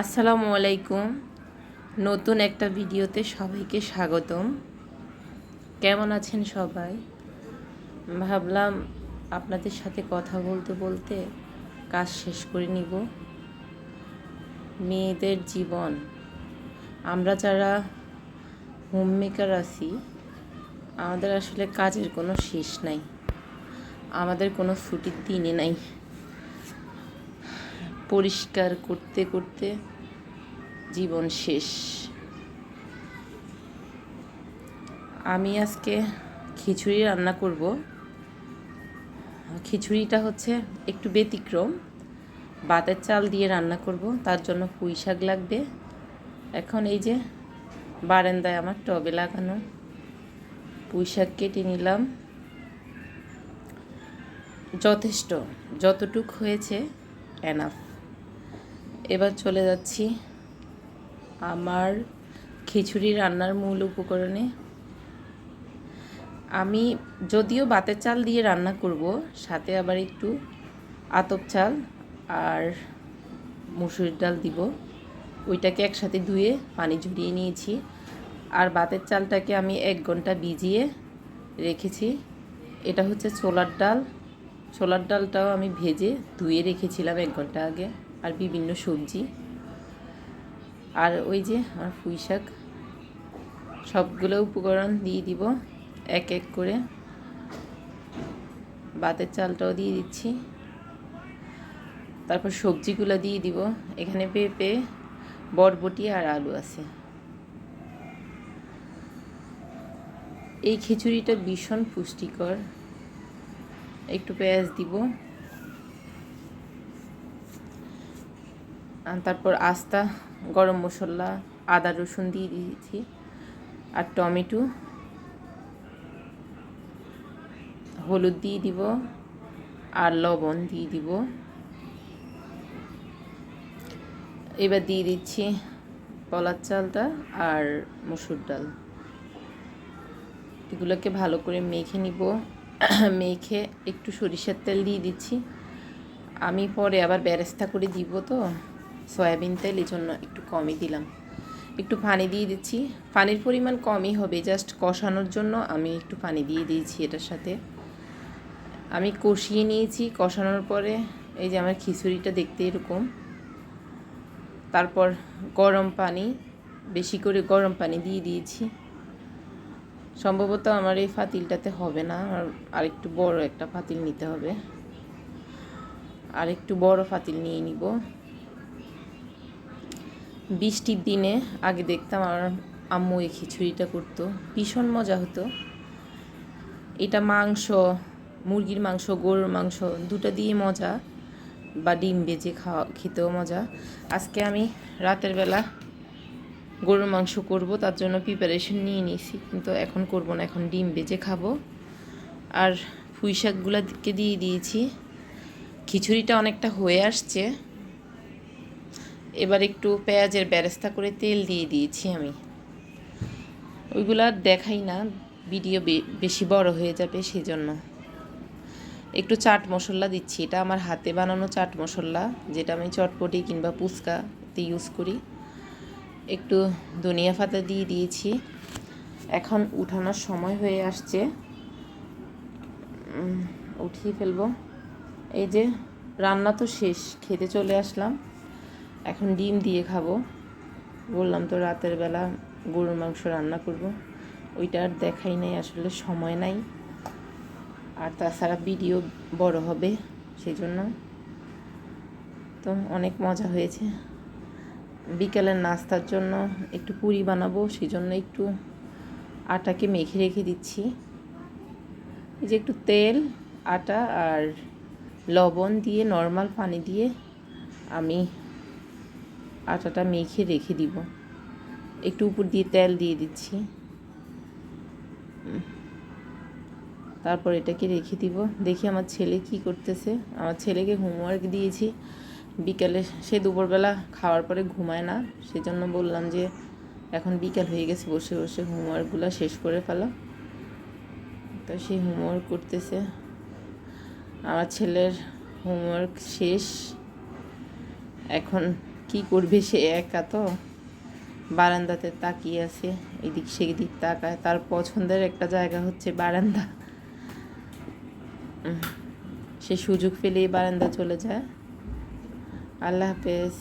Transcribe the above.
আসসালামু আলাইকুম। নতুন একটা ভিডিওতে সবাইকে স্বাগতম। কেমন আছেন সবাই? ভাবলাম আপনাদের সাথে কথা বলতে বলতে কাজ শেষ করে নিব। মেয়েদের জীবন। আমরা যারা হোম মেকার আছি, আমাদের আসলে কাজের কোনো শেষ নাই। আমাদের কোনো ছুটির দিনে নাই। পরিষ্কার করতে করতে জীবন শেষ। আমি আজকে খিচুড়ি রান্না করব। খিচুড়িটা হচ্ছে একটু ব্যতিক্রম। বাতের চাল দিয়ে রান্না করব, তার জন্য পুঁই শাক লাগবে। এখন এই যে বারান্দায় আমার টবে লাগানো পুঁই শাক কেটে নিলাম। যথেষ্ট, যতটুক হয়েছে এনাফ এবার চলে যাচ্ছি আমার খিচুড়ি রান্নার মূল উপকরণে। আমি যদিও বাতের চাল দিয়ে রান্না করব, সাথে আবার একটু আতপ চাল আর মুসুরির ডাল দিব। ওইটাকে একসাথে ধুয়ে পানি ঝরিয়ে নিয়েছি। আর বাতের চালটাকে আমি এক ঘণ্টা ভিজিয়ে রেখেছি। এটা হচ্ছে ছোলার ডাল। ছোলার ডালটাও আমি ভেজে ধুয়ে রেখেছিলাম এক ঘণ্টা আগে, আর বিভিন্ন সবজি। আর ওই যে আমার পুঁই শাক, সবগুলো উপকরণ দিয়ে দিব, এক এক করে। বাতের চালটাও দিয়ে দিচ্ছি। তারপর সবজিগুলো দিয়ে দিব। এখানে পেঁপে, বরবটি আর আলু আছে। এই খিচুড়িটা ভীষণ পুষ্টিকর। একটু পেঁয়াজ দিব। তারপর আস্তা, গরম মশলা, আদা, রসুন দিয়ে দিয়েছি আর টমেটো। হলুদ দিয়ে দিব আর লবণ দিয়ে দিব। এবার দিয়ে দিচ্ছি কলার চালটা আর মসুর ডাল। এগুলোকে ভালো করে মেখে নিব। মেখে একটু সরিষার তেল দিয়ে দিচ্ছি। আমি পরে আবার বেরেস্তা করে দিব তো, সয়াবিন তেল এই জন্য একটু কমই দিলাম। একটু পানি দিয়ে দিচ্ছি। পানির পরিমাণ কমই হবে, জাস্ট কষানোর জন্য আমি একটু পানি দিয়ে দিয়েছি এটার সাথে। আমি কষিয়ে নিয়েছি, কষানোর পরে এই যে আমার খিচুড়িটা দেখতে এরকম। তারপর গরম পানি, বেশি করে গরম পানি দিয়ে দিয়েছি। সম্ভবত আমার এই ফাতিলটাতে হবে না, আর আরেকটু বড় একটা ফাতিল নিতে হবে। আর একটু বড় ফাতিল নিয়ে নিব। বৃষ্টির দিনে আগে দেখতাম আমার আম্মু এই খিচুড়িটা করতো। ভীষণ মজা হতো। এটা মাংস, মুরগির মাংস, গরুর মাংস, দুটো দিয়ে মজা, বা ডিম বেজে খাওয়া, খেতেও মজা। আজকে আমি রাতের বেলা গরুর মাংস করব, তার জন্য প্রিপারেশন নিয়ে নিয়েছি। কিন্তু এখন করব না, এখন ডিম বেজে খাব। আর পুঁই শাকগুলোকে দিয়ে দিয়েছি। খিচুড়িটা অনেকটা হয়ে আসছে। এবার একটু পেঁয়াজের ব্যারেস্তা করে তেল দিয়ে দিয়েছি আমি। ওইগুলো দেখাই না, ভিডিও বেশি বড় হয়ে যাবে সেই জন্য একটু চাট মশলা দিচ্ছি, এটা আমার হাতে বানানো চাট মশলা, যেটা আমি চটপটি কিংবা ফুচকাতে ইউজ করি। একটু ধনিয়া পাতা দিয়ে দিয়েছি। এখন উঠানোর সময় হয়ে আসছে। উঠিয়ে ফেলব। এই যে রান্না তো শেষ, খেতে চলে আসলাম। এখন ডিম দিয়ে খাব। বললাম তো রাতের বেলা গরুর মাংস রান্না করব। ওইটা আর দেখাই নাই, আসলে সময় নাই। আর তাছাড়া ভিডিও বড় হবে সেই জন্য তো অনেক মজা হয়েছে। বিকেলের নাস্তার জন্য একটু পুরি বানাবো সেই জন্য একটু আটাকে মেখে রেখে দিচ্ছি। এই যে একটু তেল, আটা আর লবণ দিয়ে, নর্মাল পানি দিয়ে আমি আটাটা মেখে রেখে দিব। একটু উপর দিয়ে তেল দিয়ে দিচ্ছি। তারপর এটাকে রেখে দিব। দেখি আমার ছেলে কি করতেছে। আমার ছেলেকে হোমওয়ার্ক দিয়েছি। বিকালে, সে দুপুরবেলা খাওয়ার পরে ঘুমায় না। সেজন্য বললাম যে, এখন বিকাল হয়ে গেছে, বসে বসে হোমওয়ার্কগুলো শেষ করে ফেলো। তো সেই হোমওয়ার্ক করতেছে। আমার ছেলের হোমওয়ার্ক শেষ। এখন কি করবে সে একা তো? বারান্দাতে তাকিয়ে আছে, এদিক সেদিক তাকায়। তার পছন্দের একটা জায়গা হচ্ছে বারান্দা। সে সুযোগ পেলেই বারান্দা চলে যায়। আল্লাহ হাফেজ।